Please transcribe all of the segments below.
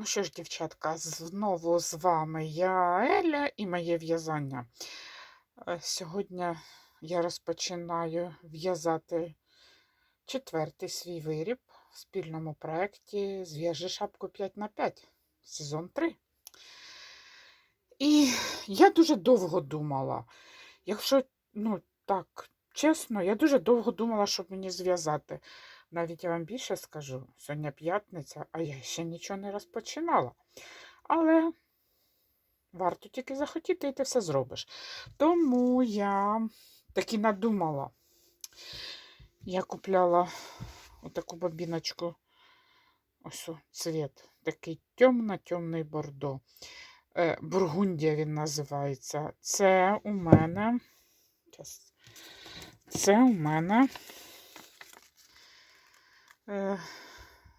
Ну що ж, дівчатка, знову з вами я Еля і моє в'язання. Е, Сьогодні я розпочинаю в'язати четвертий свій виріб в спільному проєкті Зв'яжи шапку 5 на 5 сезон 3. І я дуже довго думала. Якщо, ну так, чесно, я дуже довго думала, щоб мені зв'язати. Навіть я вам більше скажу, сьогодні п'ятниця, а я ще нічого не розпочинала. Але варто тільки захотіти, і ти все зробиш. Тому я таки надумала. Я купляла отаку бобіночку. Ось цвіт. Такий темно-темний бордо. Е, Бургундія він називається. Це у мене. Це у мене. Е,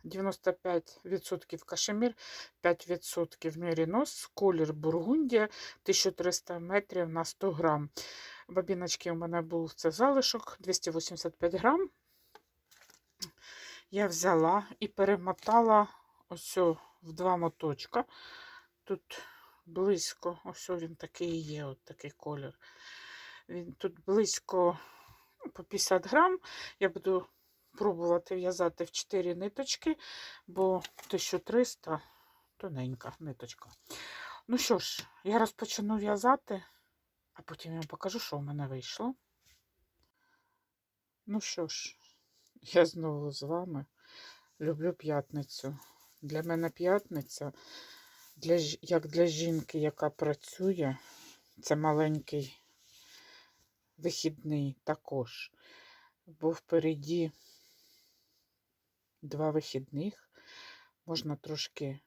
95% кашемір, 5% мерінос, колір Бургундія, 1300 метрів на 100 грам. Бабіночки у мене був це залишок 285 грам. Я взяла і перемотала ось в два моточка. Тут близько, ось він такий є, от такий колір. Він тут близько ну, по 50 грам. Я буду пробувати в'язати в 4 ниточки, бо 1300 тоненька ниточка. Ну що ж, я розпочну в'язати, а потім я вам покажу, що в мене вийшло. Ну що ж, я знову з вами люблю п'ятницю. Для мене п'ятниця, для, як для жінки, яка працює, це маленький вихідний також. Бо впереді два вихідних. Можна трошки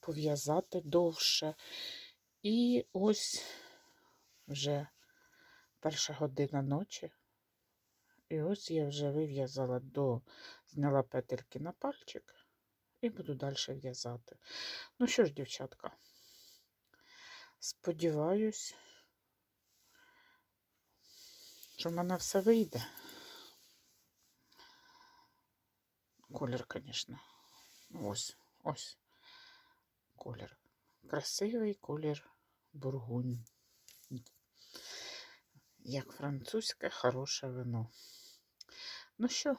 пов'язати довше. І ось вже перша година ночі. І ось я вже вив'язала до, зняла петельки на пальчик і буду далі в'язати. Ну що ж, дівчатка, сподіваюсь, що в мене все вийде. Колір, звісно. Ось, ось. Колір. Красивий колір бургунь. Як французьке хороше вино. Ну що,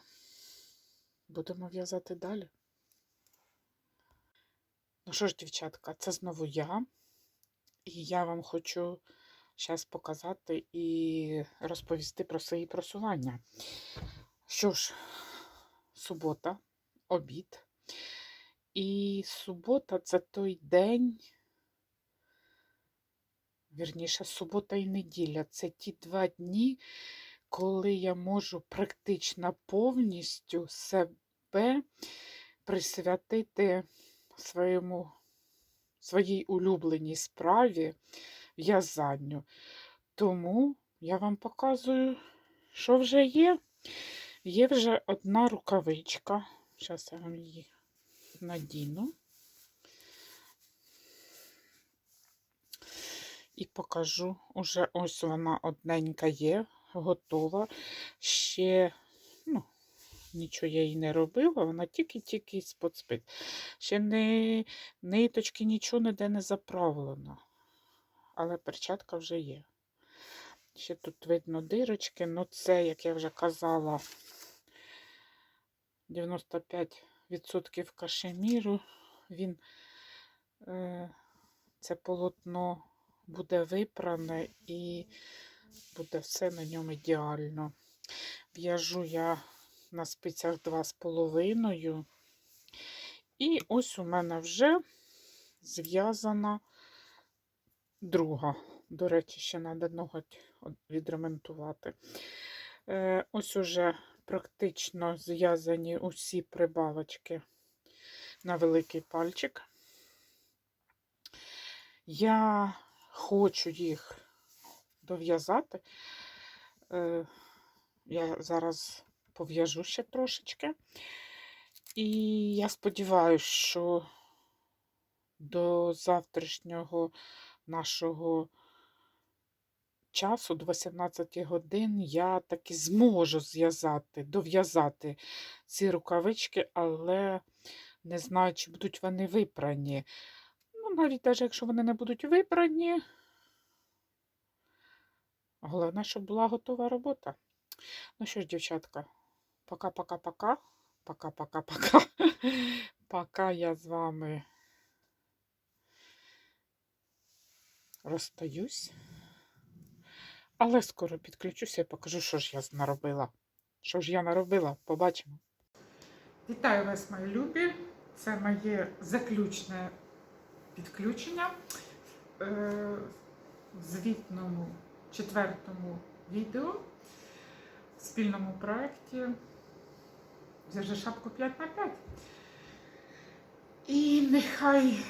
будемо в'язати далі. Ну що ж, дівчатка, це знову я. І я вам хочу зараз показати і розповісти про свої просування. Що ж, субота, обід. І субота це той день, вірніше, субота і неділя. Це ті два дні, коли я можу практично повністю себе присвятити своєму, своїй улюбленій справі в'язанню. Тому я вам показую, що вже є. Є вже одна рукавичка. Зараз я вам її надіну. І покажу. Уже ось вона одненька є, готова. Ще, ну, нічого я їй не робила, вона тільки-тільки з-под. Ще не ниточки, нічого ніде не заправлено. Але перчатка вже є. Ще тут видно дирочки, ну це, як я вже казала, 95% кашеміру. Він, е, це полотно буде випране і буде все на ньому ідеально. В'яжу я на спицях 2,5. І ось у мене вже зв'язана друга. До речі, ще треба ноготь відремонтувати. Е, ось уже практично зв'язані усі прибавочки на великий пальчик. Я хочу їх дов'язати. Е, я зараз пов'яжу ще трошечки. І я сподіваюся, що до завтрашнього нашого часу, до 18 годин, я таки зможу зв'язати, дов'язати ці рукавички, але Не знаю, чи будуть вони випрані. Ну, навіть навіть якщо вони не будуть випрані. Головне, щоб була готова робота. Ну що ж, дівчатка, пока-пока-пока. Пока-пока-пока. Пока я з вами розстаюсь. Але скоро підключуся і покажу, що ж я наробила. Що ж я наробила, побачимо. Вітаю вас, мої любі. Це моє заключне підключення е, в звітному четвертому відео в спільному проєкті Зв'яжи шапку 5 на 5. І нехай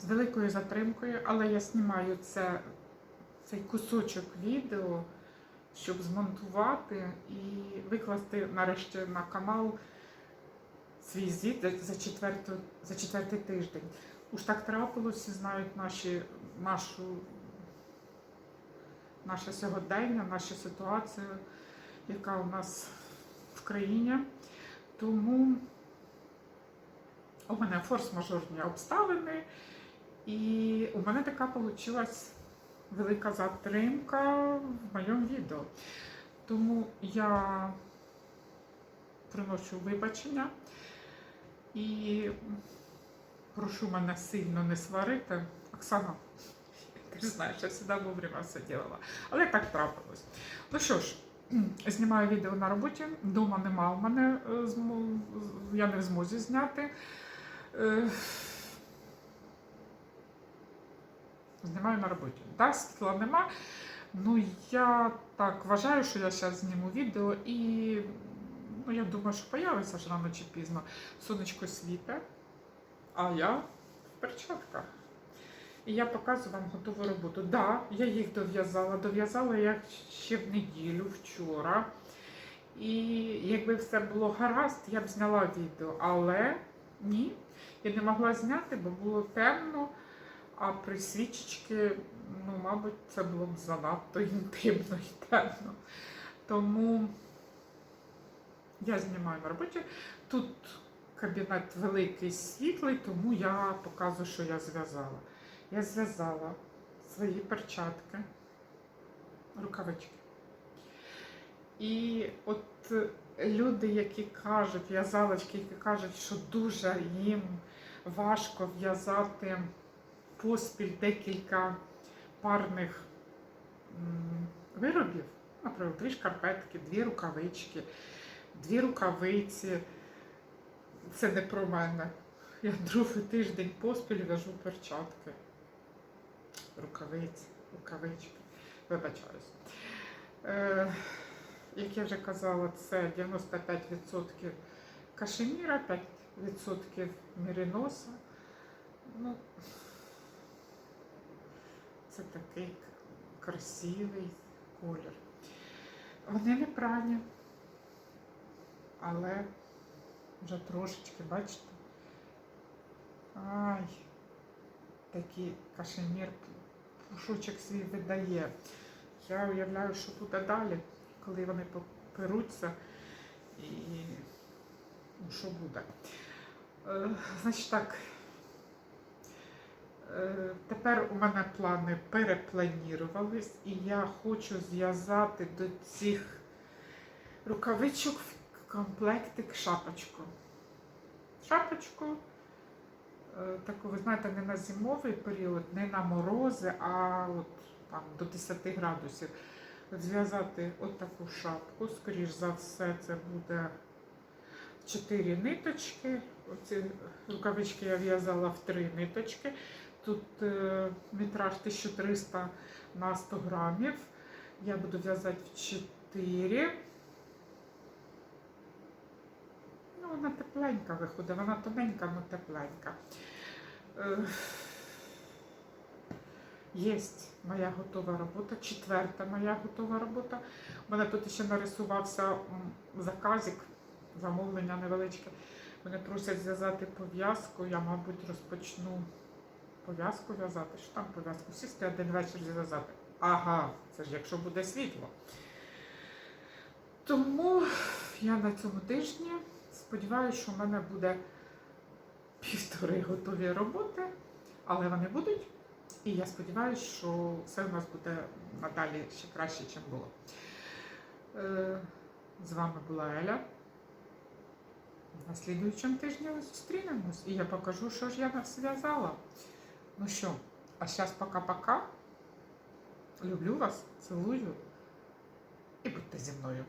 з великою затримкою, але я знімаю це, цей кусочок відео, щоб змонтувати і викласти нарешті на канал свій звіт за- за, за четвертий тиждень. Уж так трапилось, знають наші, нашу, наше сьогодення, нашу ситуацію, яка у нас в країні. Тому у мене форс-мажорні обставини, і у мене така вийшла велика затримка в моєму відео. Тому я приношу вибачення і прошу мене сильно не сварити. Оксана, ти ж знаєш, я завжди вовремя все робила. Але так трапилось. Ну що ж, знімаю відео на роботі. Дома нема у мене, е, я не в змозі зняти. Е, Знімаю на роботі. Так, світла нема. Ну, я так вважаю, що я зараз зніму відео і ну, я думаю, що появиться ж рано чи пізно. Сонечко світе, а я в перчатках. І я показую вам готову роботу. Так, да, я їх дов'язала. Дов'язала я ще в неділю, вчора. І якби все було гаразд, я б зняла відео. Але ні, я не могла зняти, бо було темно. А при свічечки, ну, мабуть, це було б занадто інтимно і темно. Тому я знімаю на роботі. Тут кабінет великий світлий, тому я показую, що я зв'язала. Я зв'язала свої перчатки, рукавички. І от люди, які кажуть, в'язалочки, які кажуть, що дуже їм важко в'язати поспіль декілька парних виробів, наприклад, дві шкарпетки, дві рукавички, дві рукавиці. Це не про мене. Я другий тиждень поспіль в'яжу перчатки. Рукавиці, рукавички. Вибачаюсь. Е, як я вже казала, це 95% кашеміра, 5% міріноса. Ну, це такий красивий колір. Вони не прані, але вже трошечки, бачите? Ай, такий кашемір пушочок свій видає. Я уявляю, що буде далі, коли вони поперуться і ну, що буде. Е, Значить так, тепер у мене плани перепланірувались, і я хочу зв'язати до цих рукавичок в комплектик шапочку. Шапочку, е, таку, ви знаєте, не на зимовий період, не на морози, а от там до 10 градусів. Зв'язати от таку шапку, скоріш за все, це буде 4 ниточки. Оці рукавички я в'язала в 3 ниточки. Тут е, метраж 1300 на 100 грамів. Я буду в'язати в 4. Ну, вона тепленька виходить, вона тоненька, але тепленька. Е, моя готова робота, четверта моя готова робота. У мене тут ще нарисувався заказик, замовлення невеличке. Мене просять зв'язати пов'язку. Я, мабуть, розпочну пов'язку в'язати. Що там пов'язку? Сісти один вечір зв'язати. Ага, це ж якщо буде світло. Тому я на цьому тижні сподіваюся, що в мене буде півтори готові роботи, але вони будуть. І я сподіваюся, що все у нас буде надалі ще краще, ніж було. Е, З вами була Еля. На слідуючому тижні зустрінемось і я покажу, що ж я нас зв'язала. Ну що, а зараз пока-пока. Люблю вас, цілую і будьте зі мною.